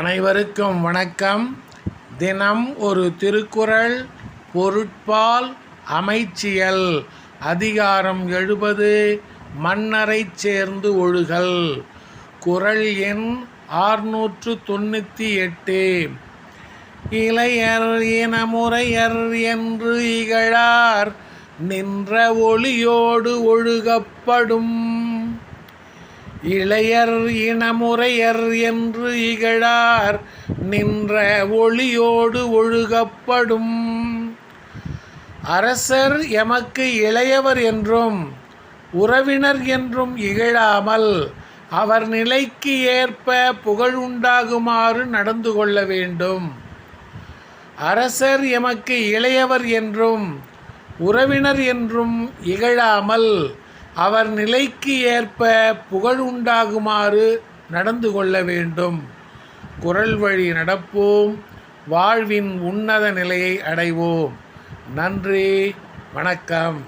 அனைவருக்கும் வணக்கம். தினம் ஒரு திருக்குறள் பொருட்பால் அமைச்சியல். அதிகாரம் எழுபது மன்னரைச் சேர்ந்து ஒழுகல். குறள் எண் ஆறுநூற்று தொண்ணூற்றி எட்டு. இளையர் இனமுறையர் என்று இகழார். நின்ற ஒளியோடு ஒழுகப்படும். இளையர் இனமுறையர் என்று இகழார். நின்ற ஒளியோடு ஒழுகப்படும். அரசர் எமக்கு இளையவர் என்றும் உறவினர் என்றும் இகழாமல் அவர் நிலைக்கு ஏற்ப புகழ் உண்டாகுமாறு நடந்து கொள்ள வேண்டும். அரசர் எமக்கு இளையவர் என்றும் உறவினர் என்றும் இகழாமல் அவர் நிலைக்கு ஏற்ப புகழ் உண்டாகுமாறு நடந்து கொள்ள வேண்டும். குரல் வழி நடப்போம். வாழ்வின் உன்னத நிலையை அடைவோம். நன்றி. வணக்கம்.